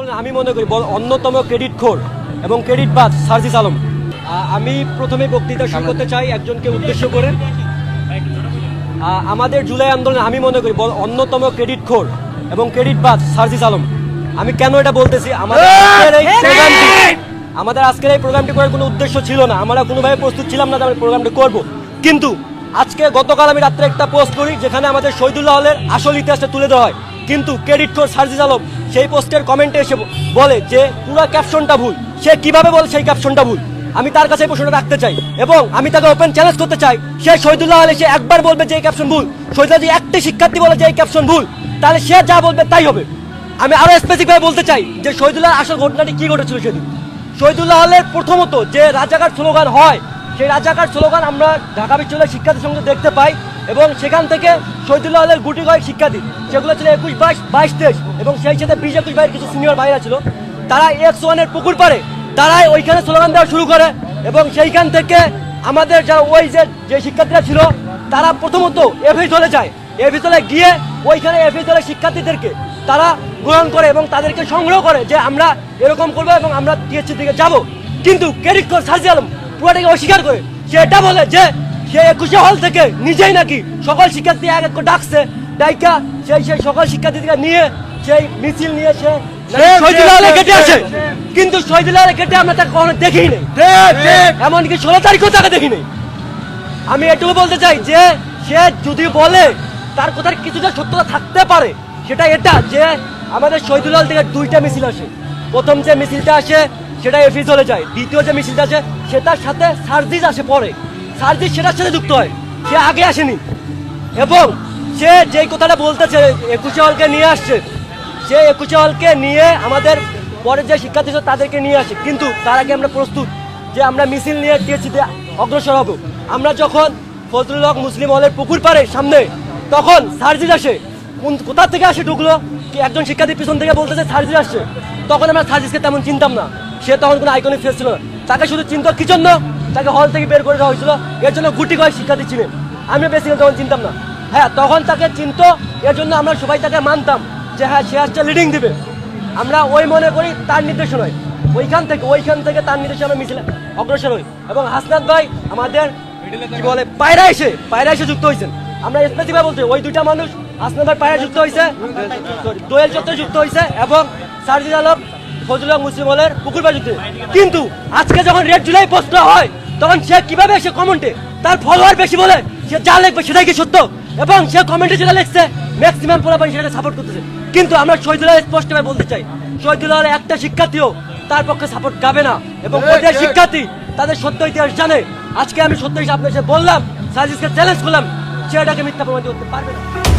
আন্দোলনে আমি মনে করি অন্যতম ক্রেডিট খোর এবং ক্রেডিট বাদ সার্জিস আলম। আমি প্রথমে বক্তৃতা শুরু করতে চাই একজনকে উদ্দেশ্য করে। আমাদের জুলাই আন্দোলনে আমি মনে করি অন্যতম ক্রেডিট খোর এবং ক্রেডিট বাদ সার্জিস আলম। আমি কেন এটা বলতেছি? আমাদের আজকের এই প্রোগ্রামটি আমাদের আজকের এই প্রোগ্রামটি করার কোনো উদ্দেশ্য ছিল না। আমরা কোনোভাবে প্রস্তুত ছিলাম না যে আমরা প্রোগ্রামটি করব। কিন্তু আজকে গতকাল আমি রাত্রে একটা পোস্ট করি যেখানে আমাদের শহীদুল্লাহ হলের আসল ইতিহাসটা তুলে দেওয়া হয়। কিন্তু ক্রেডিট খোর সার্জিস আলম সেই পোস্টের কমেন্টে এসে বলে যে, পুরো ক্যাপশনটা ভুল। সে কীভাবে বলে সেই ক্যাপশনটা ভুল? আমি তার কাছে প্রশ্নটা রাখতে চাই এবং আমি তাকে ওপেন চ্যালেঞ্জ করতে চাই। সে শহীদুল্লাহ আলী, সে একবার বলবে যে এই ক্যাপশন ভুল। শহীদুল্লাহ যদি একটি শিক্ষার্থী বলে যে এই ক্যাপশন ভুল। তাহলে সে যা বলবে তাই হবে। আমি আরও স্পেসিফিকভাবে বলতে চাই যে শহীদুল্লাহ আসল ঘটনাটি কী ঘটেছিল সেদিন? শহীদুল্লাহ হলের প্রথমত যে রাজাকার স্লোগান হয়, সেই রাজাকার স্লোগান আমরা ঢাকা বিশ্ববিদ্যালয়ের শিক্ষার্থীর সঙ্গে দেখতে পাই। এবং সেখান থেকে শহীদুল্লাহ হলের গুটি কয়েক শিক্ষার্থী সেগুলো ছিল একুশ, বাইশ বাইশ, তেইশ এবং সেই সাথে বিশ, একুশ, বাইশ কিছু সিনিয়র ভাইরা ছিল। তারা এক্স ওয়ানের পুকুর পারে তারাই ওইখানে স্লোগান দেওয়া শুরু করে এবং সেইখান থেকে আমাদের যারা ওই যে যে শিক্ষার্থীরা ছিল, তারা প্রথমত এফএস দলে যায়। এফএস দলে গিয়ে ওইখানে এফএস দলের শিক্ষার্থীদেরকে তারা গ্রহণ করে এবং তাদেরকে সংগ্রহ করে যে আমরা এরকম করব এবং আমরা টিএসসির দিকে যাব। কিন্তু ক্রেডিট কোর সার্জি আলম পুরোটাকে অস্বীকার করে সে এটা বলে যে সে একুশে হল থেকে নিজেই নাকি সকল শিক্ষার্থী এক এক ডাকছে। ডাইকা সেই সেই সকল শিক্ষার্থীদেরকে নিয়ে সেই মিছিল নিয়ে সে কেটে আসে। কিন্তু শহীদুল্লাহ কেটে আমরা তাকে কখনো দেখি নেই এমনকি ষোলো তারিখও তাকে দেখি নেই আমি এটুকু বলতে চাই যে সে যদি বলে তার কথার কিছুটা সত্যতা থাকতে পারে। সেটা এটা যে আমাদের শহীদুল্লাহ থেকে দুইটা মিছিল আসে। প্রথম যে মিছিলটা আসে সেটা এফি চলে যায়। দ্বিতীয় যে মিছিলটা আসে সেটার সাথে সার্জিস আসে পরে। সার্জিস সেটার সাথে যুক্ত হয়। সে আগে আসেনি। এবং সে যেই কথাটা বলতেছে, একুশে হলকে নিয়ে আসছে, সে একুশে হলকে নিয়ে আমাদের পরে যে শিক্ষার্থী ছিল তাদেরকে নিয়ে আসে। কিন্তু তার আগে আমরা প্রস্তুত যে আমরা মিছিল নিয়ে টিএসিতে অগ্রসর হব। আমরা যখন ফজলুল হক মুসলিম হলের পুকুর পাড়ে সামনে তখন সার্জিস আসে। কোন, কোথা থেকে আসে ঢুকলো? একজন শিক্ষার্থী পিছন থেকে বলতেছে সার্জিস আসছে? তখন আমরা সার্জিসকে তেমন চিনতাম না। সে তখন কোনো আইকনিক ফেস ছিল না। তাকে শুধু চিনত কি জন্য? তাকে হল থেকে বের করে দেওয়া হয়েছিল। এর জন্য গুটি কয়েক শিক্ষার্থী ছিলেন আমি বেসিক্যালি তখন চিনতাম না। হ্যাঁ তখন তাকে চিনতো, এর জন্য আমরা সবাই তাকে মানতাম যে হ্যাঁ সে আসছে লিডিং দিবে। আমরা ওই মনে করি তার নির্দেশনায় ওইখান থেকে ওইখান থেকে তার নির্দেশনা আমরা মিছিলে অগ্রসর হই। এবং হাসনাত ভাই আমাদের কি বলে, পায়রা এসে পায়রা এসে যুক্ত হয়েছেন। আমরা স্পেসিফাই বলতে ওই দুইটা মানুষ, হাসনাত ভাই পায়রা যুক্ত হয়েছে, দোয়েল চত্বর যুক্ত হয়েছে এবং সার্জিদ আলম ফজলুল্লাহ মুসলিম হলের পুকুর বাড়িতে কিন্তু আজকে যখন রেড জুলাই পোস্ট হয় তখন সে কীভাবে সে কমেন্টে তার ফলোয়ার বেশি বলে সে যা লিখবে সেটাই কি সত্য? এবং সে কমেন্টে যেটা লিখছে ম্যাক্সিমাম পোলাপান সেটাকে সাপোর্ট করতেছে। কিন্তু আমরা শহীদুল্লাহ স্পষ্টভাবে বলতে চাই শহীদুল্লাহ একটা শিক্ষার্থীও তার পক্ষে সাপোর্ট গাবে না। এবং ওদের শিক্ষার্থী তাদের সত্য ইতিহাস জানে। আজকে আমি সত্য হিসাবে আপনার বললাম সাজিসকে চ্যালেঞ্জ করলাম সে এটাকে মিথ্যা প্রমাণিত করতে পারবে না।